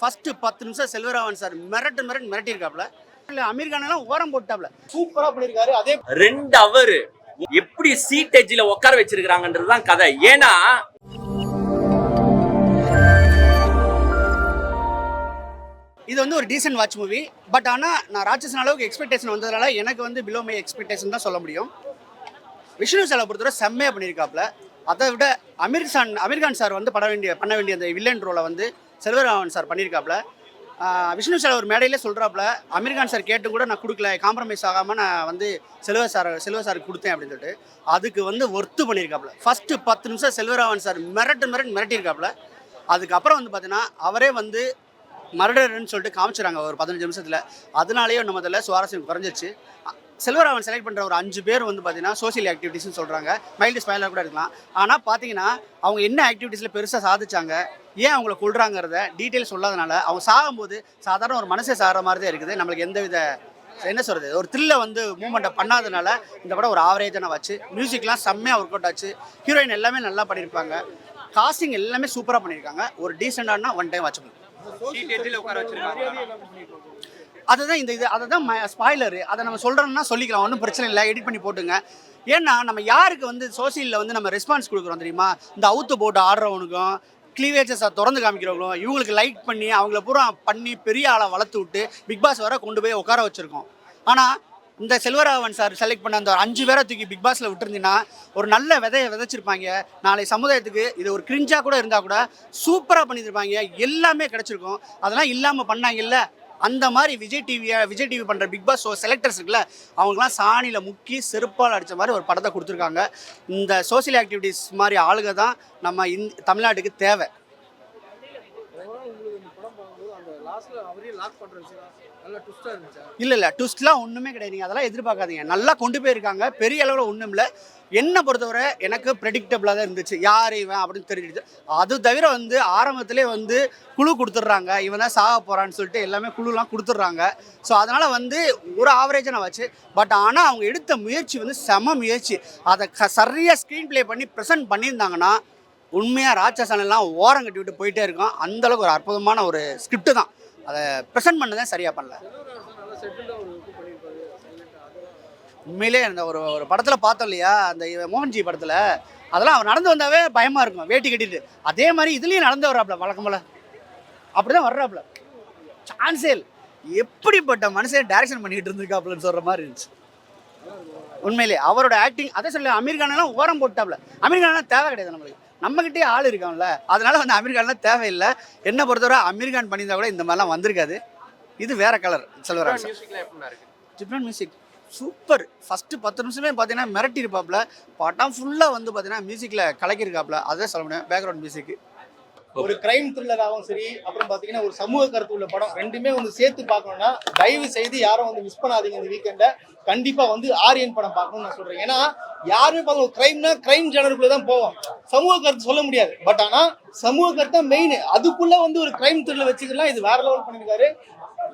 First பத்து நிமிஷம் Selvaraghavan sir மிரட்டு மிரட்டு மிரட்டியிருக்காப்ல இல்லை அமீர் கானெல்லாம் ஓரம் போட்டாப்ல சூப்பரா பண்ணிருக்காரு அதே ரெண்டு அவர் எப்படி சீட் எஜ்ஜில் உட்கார வச்சிருக்காங்கன்றது தான் கதை. ஏன்னா இது வந்து ஒரு டீசென்ட் வாட்ச் மூவி பட் ஆனால் நான் ராட்சசன் அளவுக்கு எக்ஸ்பெக்டேஷன் வந்ததுனால எனக்கு வந்து பிலோ மை எக்ஸ்பெக்டேஷன் தான் சொல்ல முடியும். விஷ்ணு சாலை பொறுத்தவரை செம்மையாக பண்ணியிருக்காப்ல அதை விட அமீர் சான் அமீர்கான் சார் வந்து பட வேண்டிய பண்ண வேண்டிய அந்த வில்லன் ரோலை வந்து செல்வராமன் சார் பண்ணியிருக்காப்புல. விஷ்ணு சார் ஒரு மேடையிலே சொல்கிறாப்புல அமீர்கான் சார் கேட்டு கூட நான் கொடுக்கல காம்ப்ரமைஸ் ஆகாமல் நான் வந்து செல்வ சார் செல்வ சாருக்கு கொடுத்தேன் அப்படின்னு சொல்லிட்டு அதுக்கு வந்து ஒர்த்து பண்ணியிருக்காப்புல. ஃபஸ்ட்டு பத்து நிமிஷம் செல்வராமன் சார் மிரட்டு மிரட்டு மிரட்டியிருக்காப்புல. அதுக்கப்புறம் வந்து பார்த்தீங்கன்னா அவரே வந்து மர்டர்னு சொல்லிட்டு காமிச்சிடுறாங்க ஒரு பதினஞ்சு நிமிஷத்தில். அதனாலேயே நம்ம அதில் சுவாரஸ்யம் குறைஞ்சிருச்சு. செல்வராமன் செலக்ட் பண்ணுற ஒரு அஞ்சு பேர் வந்து பார்த்தீங்கன்னா சோசியல் ஆக்டிவிட்டிஸ்னு சொல்கிறாங்க மைல்டு ஸ்மைலாக கூட இருக்கலாம். ஆனால் பார்த்தீங்கன்னா அவங்க என்ன ஆக்டிவிட்டீஸில் பெருசாக சாதிச்சாங்க ஏன் அவங்கள கொள்றாங்கிறத டீட்டெயில் சொல்லாதனால அவங்க சாகும்போது சாதாரண ஒரு மனசே சாகிற மாதிரி தான் இருக்குது. நம்மளுக்கு எந்த வித என்ன சொல்கிறது ஒரு த்ரில்லை வந்து மூமெண்ட்டை பண்ணாதனால இந்த படம் ஒரு ஆவரேஜான வச்சு மியூசிக்லாம் செம்மையாக ஒர்க் அவுட் ஆச்சு. ஹீரோயின் எல்லாமே நல்லா பண்ணியிருப்பாங்க காஸ்டிங் எல்லாமே சூப்பராக பண்ணியிருக்காங்க ஒரு டீசெண்டானா ஒன் டைம் வாட்ச் பண்ணுங்க அதுதான் இந்த இது அதுதான் ஸ்பாய்லரு அதை நம்ம சொல்கிறோம்னா சொல்லிக்கலாம். ஒன்றும் பிரச்சனை இல்லை. எடிட் பண்ணி போட்டுங்க. ஏன்னா நம்ம யாருக்கு வந்து சோசியலில் வந்து நம்ம ரெஸ்பான்ஸ் கொடுக்குறோம் தெரியுமா? இந்த அவுத்து போட்டு ஆடுறவனுக்கும் க்ளீவேஜஸை திறந்து காமிக்கிறவங்களும் இவங்களுக்கு லைக் பண்ணி அவங்கள பூரா பண்ணி பெரிய ஆளை வளர்த்து விட்டு பிக் பாஸ் வர கொண்டு போய் உட்கார வச்சுருக்கோம். ஆனால் இந்த செல்வராகவன் சார் செலக்ட் பண்ண அந்த அஞ்சு பேரை தூக்கி பிக் பாஸில் விட்டுருந்தீங்கன்னா ஒரு நல்ல விதையை விதைச்சிருப்பாங்க. நாளை சமுதாயத்துக்கு இது ஒரு கிரிஞ்சாக கூட இருந்தால் கூட சூப்பராக பண்ணியிருப்பாங்க. எல்லாமே கிடச்சிருக்கும். அதெல்லாம் இல்லாமல் பண்ணாங்கல்ல? அந்த மாதிரி விஜய் டிவியை விஜய் டிவி பண்ணுற பிக் பாஸ் ஷோ செலக்டர்ஸ் இருக்குல்ல அவங்களாம் சாணியில் முக்கி செருப்பால் அடித்த மாதிரி ஒரு படத்தை கொடுத்துருக்காங்க. இந்த சோஷியல் ஆக்டிவிட்டீஸ் மாதிரி ஆளுங்க தான் நம்ம இந் தமிழ்நாட்டுக்கு தேவை. லாஸ்ட்ல அவரே லாக் பண்ற விஷயம் இல்லை இல்லை ட்விஸ்ட்லாம் ஒன்றுமே கிடையாது. நீங்கள் அதெல்லாம் எதிர்பார்க்காதீங்க. நல்லா கொண்டு போயிருக்காங்க. பெரிய அளவில் ஒன்றும் இல்லை. என்னை பொறுத்தவரை எனக்கு ப்ரெடிக்டபிளாக தான் இருந்துச்சு. யார் இவன் அப்படின்னு தெரிஞ்சிடுச்சு அது தவிர வந்து ஆரம்பத்திலே வந்து குழு கொடுத்துட்றாங்க. இவன் தான் சாக போகிறான்னு சொல்லிட்டு எல்லாமே குழுலாம் கொடுத்துட்றாங்க. ஸோ அதனால் வந்து ஒரு ஆவரேஜாக நான் வச்சு பட் ஆனால் அவங்க எடுத்த முயற்சி வந்து செம முயற்சி. அதை க சரியாக ஸ்க்ரீன் ப்ளே பண்ணி ப்ரெசென்ட் பண்ணியிருந்தாங்கன்னா உண்மையாக ராட்சசனெல்லாம் ஓரம் கட்டி விட்டு போயிட்டே இருக்கும். அந்தளவுக்கு ஒரு அற்புதமான ஒரு ஸ்கிரிப்ட் தான். அதை ப்ரெசென்ட் பண்ணதான் சரியாக பண்ணல. உண்மையிலே அந்த ஒரு ஒரு படத்தில் பார்த்தோம் இல்லையா? அந்த மோகன்ஜி படத்தில். அதெல்லாம் அவர் நடந்து வந்தாவே பயமாக இருக்கும். வேட்டி கட்டிட்டு. அதே மாதிரி இதுலேயும் நடந்து வர்றாப்புல வழக்கம் போல். அப்படி தான் வர்றாப்புல சான்ஸே எப்படிப்பட்ட மனுஷன் டைரக்ஷன் பண்ணிக்கிட்டு இருந்திருக்காப்புலன்னு சொல்கிற மாதிரி இருந்துச்சு. உண்மையிலே அவரோட ஆக்டிங் அதை சொல்லி அமீர் கானெல்லாம் ஓரம் போட்டாப்புல அமீர்கானெல்லாம் தேவை கிடையாது நம்மளுக்கு. நம்மகிட்டே ஆள் இருக்கான்ல. அதனால வந்து அமீர் கான்லாம் தேவையில்லை. என்ன பொறுத்தவரை அமீர் கான் பண்ணியிருந்தா கூட இந்த மாதிரிலாம் வந்திருக்காது. இது வேற colour Selvaraj Ghibran music super first பத்து நிமிஷமே பார்த்தீங்கன்னா மிரட்டி இருப்பாப்புல படம் ஃபுல்லாக வந்து பார்த்தீங்கன்னா மியூசிக்கில் கலக்கியிருக்காப்புல அதான் சொல்ல முடியும் பேக்ரவுண்ட் மியூசிக் ஒரு கிரைம் த்ரில்லராகவும் சரி அப்புறம் பாத்தீங்கன்னா ஒரு சமூக கருத்து உள்ள படம் ரெண்டுமே வந்து சேர்த்து பார்க்கணும்னா தயவு செய்து யாரும் வந்து மிஸ் பண்ணாதீங்க இந்த வீக்கெண்ட கண்டிப்பா வந்து ஆரியன் படம் பார்க்கணும்னு நான் சொல்றேன். ஏன்னா யாருமே பார்க்க ஒரு கிரைம்னா கிரைம் ஜேனருக்குள்ள தான் போவோம். சமூக கருத்து சொல்ல முடியாது. பட் ஆனா சமூக கருத்து தான் மெயின் அதுக்குள்ள வந்து ஒரு கிரைம் த்ரில்லர் வச்சுக்கலாம். இது வேற லெவல் பண்ணிருக்காரு.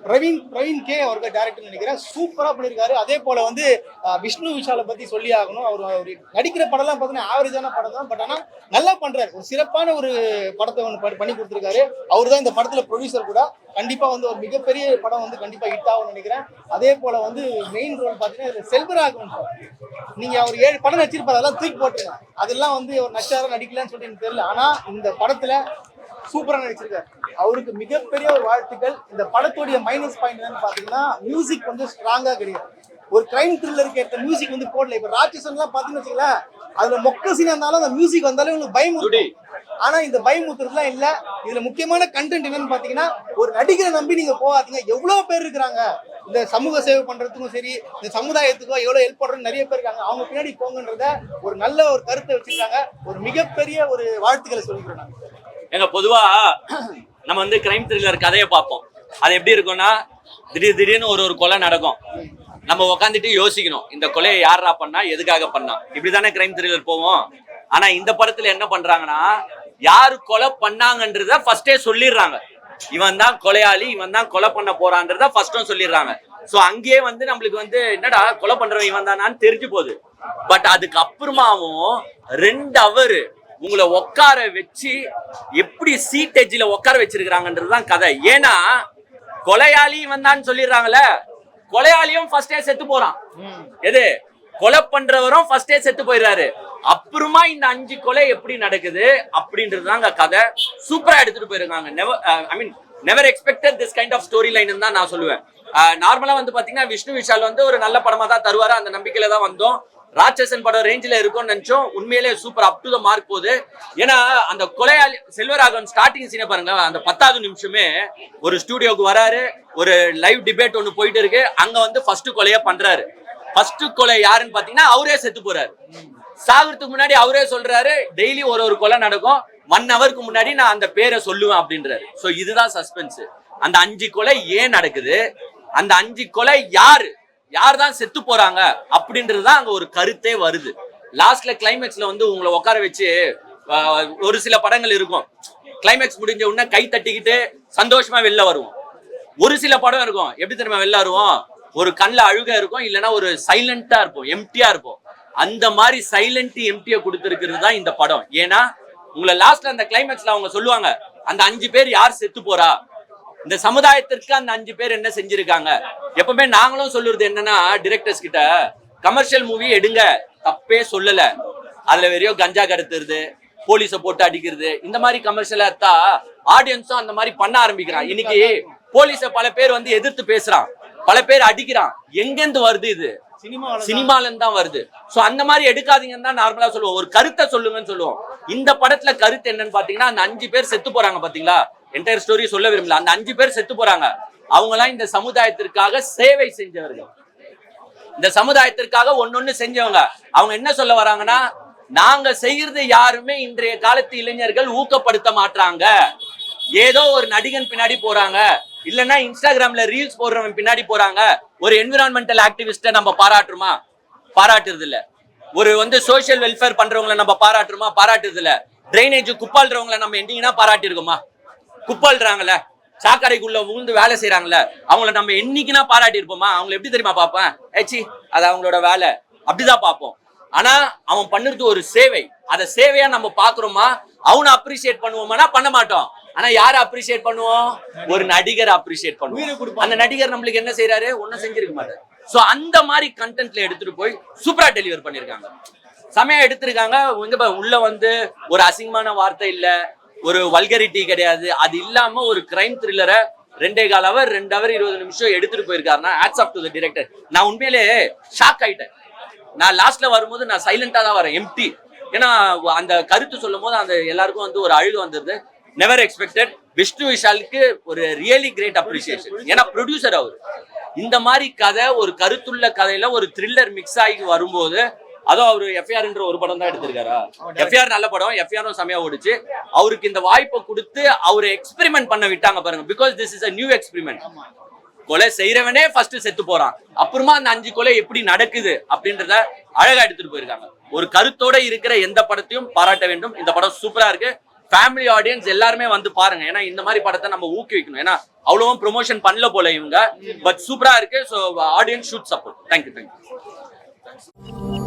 பிரவீன் பிரவீன் கே அவர்கள் டேரக்டர் நினைக்கிறேன். சூப்பராக பண்ணியிருக்காரு அதே போல் வந்து விஷ்ணு விஷாலை பற்றி சொல்லி ஆகணும். அவர் அவர் நடிக்கிற படம்லாம் பார்த்தீங்கன்னா ஆவரேஜான படம் தான். பட் ஆனால் நல்லா பண்ணுறாரு ஒரு சிறப்பான ஒரு படத்தை ஒன்று பண்ணி- பண்ணி கொடுத்துருக்காரு. அவர் தான் இந்த படத்தில் ப்ரொடியூசர் கூட. கண்டிப்பாக வந்து ஒரு மிகப்பெரிய படம் வந்து கண்டிப்பாக ஹிட் ஆகும்னு நினைக்கிறேன். அதே போல் வந்து மெயின் ரோல் பார்த்தீங்கன்னா செல்வராகவன் நீங்கள் நீங்க அவர் ஏழு படம் நடிச்சிருப்பாரு. அதெல்லாம் தூக்கி போட்டுருங்க. அதெல்லாம் வந்து ஒரு நச்சாரம் நடிக்கலான்னு சொல்லிட்டு எனக்கு தெரியல. ஆனால் இந்த படத்தில் சூப்பரா நடிச்சிருக்காரு. அவருக்கு மிகப்பெரிய ஒரு வாழ்த்துக்கள். இந்த படத்துடைய மைனஸ் பாயிண்ட் என்னன்னு பாத்தீங்கன்னா மியூசிக் வந்து ஸ்ட்ராங்கா கிடையாது. ஒரு கிரைம் த்ரில்லருக்கு ஏற்ற மியூசிக் வந்து போடல. இப்ப ராட்சசன்லாம் பாத்தீங்கன்னு வச்சுங்களேன் அதுல மொக்க சீனா இருந்தாலும் அந்த மியூசிக் வந்தாலே உங்களுக்கு பயமுறுத்தும் ஆனா இந்த பயமுத்துறதுலாம் இல்ல. இதுல முக்கியமான கண்டென்ட் என்னன்னு பாத்தீங்கன்னா ஒரு நடிகரை நம்பி நீங்க போகாதீங்க. எவ்வளவு பேர் இருக்கிறாங்க? இந்த சமூக சேவை பண்றதுக்கும் சரி இந்த சமுதாயத்துக்கும் எவ்வளவு ஹெல்ப் பண்றது நிறைய பேர் இருக்காங்க. அவங்க பின்னாடி போங்கன்றத ஒரு நல்ல ஒரு கருத்தை வச்சிருக்காங்க. ஒரு மிகப்பெரிய ஒரு வாழ்த்துக்களை சொல்லிக்கிறோம் நாங்க எங்க பொதுவா நம்ம வந்து கிரைம் த்ரில்லர் கதையை பார்ப்போம். அது எப்படி இருக்கும்னா திடீர் திடீர்னு ஒரு ஒரு கொலை நடக்கும். நம்ம உக்காந்துட்டு யோசிக்கணும் இந்த கொலையை யாரா பண்ணா எதுக்காக பண்ணா? இப்படிதானே கிரைம் த்ரில்லர் போவோம். ஆனா இந்த படத்துல என்ன பண்றாங்கன்னா யாரு கொலை பண்ணாங்கன்றத ஃபர்ஸ்டே சொல்லிடுறாங்க. இவன் தான் கொலையாளி இவன் தான் கொலை பண்ண போறான்றத ஃபர்ஸ்டும் சொல்லிடுறாங்க. ஸோ அங்கேயே வந்து நம்மளுக்கு வந்து என்னடா கொலை பண்றவன் இவன் தானான்னு தெரிஞ்சு போகுது. பட் அதுக்கு அப்புறமாவும் ரெண்டு அவரு உங்களை உட்கார வச்சு எப்படி சீட் எஜ்ஜில் உட்கார வச்சிருக்கிறாங்கன்றதுதான் கதை. ஏன்னா கொலையாளி வந்தான்னு சொல்லிடுறாங்கல்ல? கொலையாளியும் ஃபர்ஸ்டே செத்து போறான். எது? கொலை பண்றவரும் ஃபர்ஸ்டே செத்து போயிடுறாரு. அப்புறமா இந்த அஞ்சு கொலை எப்படி நடக்குது அப்படின்றது தாங்க கதை. சூப்பரா எடுத்துட்டு போயிருக்காங்க. Never I mean never expected this kind of story line தான் நான் சொல்லுவேன். Uh, நார்மலா வந்து பாத்தீங்கன்னா விஷ்ணு விஷால் வந்து ஒரு நல்ல படமா தான் தருவாரு. அந்த நம்பிக்கையில தான் வந்தோம். ராட்சசன் படம் ரேஞ்சில் இருக்கும்னு நினைச்சோம். உண்மையிலே super up to the mark போகுது. ஏன்னா அந்த கொலையாளி செல்வராகவன் ஸ்டார்டிங் சீனை பாருங்க அந்த பத்தாவது நிமிஷமே ஒரு ஸ்டூடியோக்கு வராரு. ஒரு லைவ் டிபேட் ஒன்று போயிட்டு இருக்கு. அங்க வந்து ஃபர்ஸ்ட் கொலையை பண்றாரு. ஃபர்ஸ்ட் கொலை யாருன்னு பாத்தீங்கன்னா அவரே செத்து போறாரு. சாகுறதுக்கு முன்னாடி அவரே சொல்றாரு டெய்லி ஒரு ஒரு கொலை நடக்கும். ஒன் ஹவருக்கு முன்னாடி நான் அந்த பேரை சொல்லுவேன் அப்படின்றாரு. ஸோ இதுதான் சஸ்பென்ஸ் அந்த அஞ்சு கொலை ஏன் நடக்குது? அந்த அஞ்சு கொலை யாரு? யார் தான் செத்து போறாங்க அப்படின்றது தான் அங்க ஒரு கருத்தே வருது. லாஸ்ட்ல கிளைமேக்ஸ்ல வந்து உங்களை உட்கார வச்சு ஒரு சில படங்கள் இருக்கும். கிளைமேக்ஸ் முடிஞ்ச உடனே கை தட்டிக்கிட்டு சந்தோஷமா வெளில வருவோம். ஒரு சில படம் இருக்கும். எப்படி தெரியுமா வெளில வருவோம்? ஒரு கண்ணில் அழுக இருக்கும் இல்லைன்னா ஒரு சைலண்டா இருப்போம் எம்டியா இருப்போம். அந்த மாதிரி சைலண்ட் எம்டியை கொடுத்துருக்கிறது தான் இந்த படம். ஏன்னா உங்களை லாஸ்ட்ல அந்த கிளைமேக்ஸ்ல அவங்க சொல்லுவாங்க அந்த அஞ்சு பேர் யார் செத்து போறா? இந்த சமுதாயத்திற்கு அந்த அஞ்சு பேர் என்ன செஞ்சிருக்காங்க? எப்பவுமே நாங்களும் சொல்லுறது என்னன்னா டிரெக்டர்ஸ் கிட்ட கமர்ஷியல் மூவி எடுங்க. தப்பே சொல்லல. அதுல வெறியோ கஞ்சா கடத்துறது போலீஸை போட்டு அடிக்கிறது. இந்த மாதிரி கமர்ஷியலா ஆடியன்ஸும் அந்த மாதிரி பண்ண ஆரம்பிக்கிறான். இன்னைக்கு போலீஸை பல பேர் வந்து எதிர்த்து பேசுறான். பல பேர் அடிக்கிறான். எங்கேருந்து வருது இது? சினிமால இருந்து தான் வருது. சோ அந்த மாதிரி எடுக்காதீங்கன்னு தான் நார்மலா சொல்லுவோம். ஒரு கருத்தை சொல்லுங்கன்னு சொல்லுவோம். இந்த படத்துல கருத்து என்னன்னு பாத்தீங்கன்னா அந்த அஞ்சு பேர் செத்து போறாங்க பாத்தீங்களா என்டையர் ஸ்டோரி சொல்ல விரும்பல. அந்த அஞ்சு பேர் செத்து போறாங்க. அவங்க எல்லாம் இந்த சமுதாயத்திற்காக சேவை செஞ்சவர்கள். இந்த சமுதாயத்திற்காக ஒன்னொன்னு செஞ்சவங்க. அவங்க என்ன சொல்ல வராங்கன்னா நாங்க செய்யறது யாருமே இன்றைய காலத்து இளைஞர்கள் ஊக்கப்படுத்த மாட்றாங்க. ஏதோ ஒரு நடிகன் பின்னாடி போறாங்க. இல்லைன்னா இன்ஸ்டாகிராம்ல ரீல்ஸ் போடுறவன் பின்னாடி போறாங்க. ஒரு என்விரான்மெண்டல் ஆக்டிவிஸ்ட நம்ம பாராட்டுறோமா? பாராட்டுறது இல்ல ஒரு வந்து சோசியல் வெல்ஃபேர் பண்றவங்களை நம்ம பாராட்டுறோமா? பாராட்டுறது இல்ல டிரைனேஜ் குப்பாள்றவங்களை நம்ம எண்டிங்கன்னா பாராட்டிருக்கோமா குப்பாள்றாங்கல்ல சாக்கடைக்குள்ள விழுந்து வேலை செய்யறாங்கல்ல அவங்கள நம்ம என்னைக்குனா பாராட்டி இருப்போமா? அவங்கள எப்படி தெரியுமா பார்ப்பேன்? ஏச்சி அது அவங்களோட வேலை. அப்படிதான் பார்ப்போம். ஆனா அவன் பண்ணுறது ஒரு சேவை. அதை சேவையா நம்ம பாக்குறோமா அவனை அப்ரிசியேட் பண்ணுவோமானா பண்ண மாட்டோம். ஆனா யாரை அப்ரிசியேட் பண்ணுவோம்? ஒரு நடிகரை அப்ரிசியேட் பண்ணுவோம். அந்த நடிகர் நம்மளுக்கு என்ன செய்யறாரு ஒன்னும் செஞ்சிருக்க மாட்டாரு. சோ அந்த மாதிரி கண்டென்ட்ல எடுத்துட்டு போய் சூப்பரா டெலிவர் பண்ணிருக்காங்க. செமையா எடுத்திருக்காங்க. பாரு, உள்ள வந்து ஒரு அசிங்கமான வார்த்தை இல்ல. ஒரு வல்கரிட்டி கிடையாது. அது இல்லாம ஒரு கிரைம் த்ரில்லரை ரெண்டே கால் அவர் ரெண்டு அவர் இருபது நிமிஷம் எடுத்துட்டு போயிருக்காருன்னா hats off to the director நான் உண்மையிலே ஷாக் ஆயிட்டேன். நான் லாஸ்ட்ல வரும்போது நான் சைலண்டா தான் வரேன் எம்டி ஏன்னா அந்த கருத்து சொல்லும் போது அந்த எல்லாருக்கும் வந்து ஒரு அழுகு வந்துருது நெவர் எக்ஸ்பெக்டட் விஷ்ணு விஷாலுக்கு ஒரு ரியலி கிரேட் அப்ரிசியேஷன் ஏன்னா ப்ரொடியூசர் அவர். இந்த மாதிரி கதை ஒரு கருத்துள்ள கதையில ஒரு த்ரில்லர் மிக்ஸ் ஆகி வரும்போது அதுவும் அவரு எஃப்ஐஆர்ன்ற ஒரு படம் தான் எடுத்திருக்காரா எஃப்ஐஆர் நல்ல படம். எஃப்ஐஆரும் செமையா ஓடுச்சு. அவருக்கு இந்த வாய்ப்பை கொடுத்து அவரு எக்ஸ்பெரிமெண்ட் பண்ண விட்டாங்க பாருங்க. Because this is a new experiment கொலை செய்யறவனே ஃபர்ஸ்ட் செத்து போறான். அப்புறமா அந்த அஞ்சு கொலை எப்படி நடக்குது அப்படின்றத அழகா எடுத்துட்டு போயிருக்காங்க. ஒரு கருத்தோட இருக்கிற எந்த படத்தையும் பாராட்ட வேண்டும். இந்த படம் சூப்பரா இருக்கு. ஃபேமிலி ஆடியன்ஸ் எல்லாருமே வந்து பாருங்க. ஏன்னா இந்த மாதிரி படத்தை நம்ம ஊக்குவிக்கணும். ஏன்னா அவ்வளவும் ப்ரொமோஷன் பண்ணல போல இவங்க. பட் சூப்பரா இருக்கு. So audience should support thank you thank you